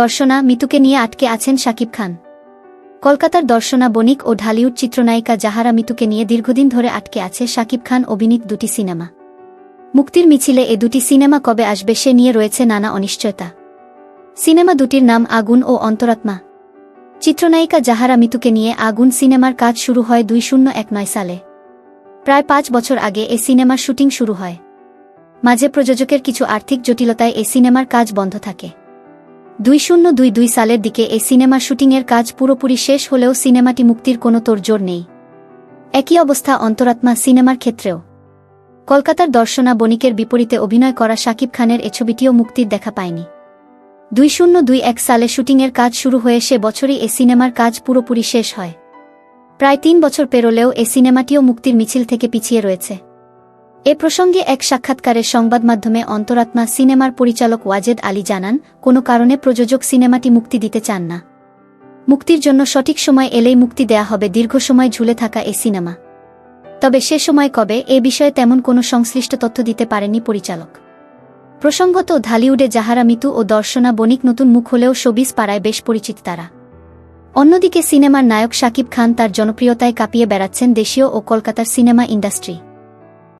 দর্শনা মিতুকে নিয়ে আটকে আছেন শাকিব খান। কলকাতার দর্শনা বণিক ও ঢালিউড চিত্রনায়িকা জাহারা মিতুকে নিয়ে দীর্ঘদিন ধরে আটকে আছে শাকিব খান অভিনীত দুটি সিনেমা। মুক্তির মিছিলে এ দুটি সিনেমা কবে আসবে সে নিয়ে রয়েছে নানা অনিশ্চয়তা। সিনেমা দুটির নাম আগুন ও অন্তরাত্মা। চিত্রনায়িকা জাহারা মিতুকে নিয়ে আগুন সিনেমার কাজ শুরু হয় দুই শূন্য এক নয় সালে। প্রায় পাঁচ বছর আগে এ সিনেমার শুটিং শুরু হয়। মাঝে প্রযোজকের কিছু আর্থিক জটিলতায় এ সিনেমার কাজ বন্ধ থাকে। দুই শূন্য দুই দুই সালের দিকে এই সিনেমার শুটিংয়ের কাজ পুরোপুরি শেষ হলেও সিনেমাটি মুক্তির কোনো তোড়জোড় নেই। একই অবস্থা অন্তরাত্মা সিনেমার ক্ষেত্রেও। কলকাতার দর্শনা বণিকের বিপরীতে অভিনয় করা শাকিব খানের এ ছবিটিও মুক্তির দেখা পায়নি। দুই শূন্য দুই এক সালে শুটিংয়ের কাজ শুরু হয়ে সে বছরই এ সিনেমার কাজ পুরোপুরি শেষ হয়। প্রায় তিন বছর পেরোলেও এ সিনেমাটিও মুক্তির মিছিল থেকে পিছিয়ে রয়েছে। এ প্রসঙ্গে এক সাক্ষাৎকারে সংবাদ মাধ্যমে অন্তরাত্মা সিনেমার পরিচালক ওয়াজেদ আলী জানান, কোনো কারণে প্রযোজক সিনেমাটি মুক্তি দিতে চান না। মুক্তির জন্য সঠিক সময় এলেই মুক্তি দেয়া হবে দীর্ঘ সময় ঝুলে থাকা এ সিনেমা। তবে সে সময় কবে এ বিষয়ে তেমন কোনো সংশ্লিষ্ট তথ্য দিতে পারেনি পরিচালক। প্রসঙ্গত, ঢালিউডে জাহারা মিতু ও দর্শনা বণিক নতুন মুখ হলেও শোবিজ পাড়ায় বেশ পরিচিত তারা। অন্যদিকে সিনেমার নায়ক শাকিব খান তার জনপ্রিয়তায় কাঁপিয়ে বেড়াচ্ছেন দেশীয় ও কলকাতার সিনেমা ইন্ডাস্ট্রি।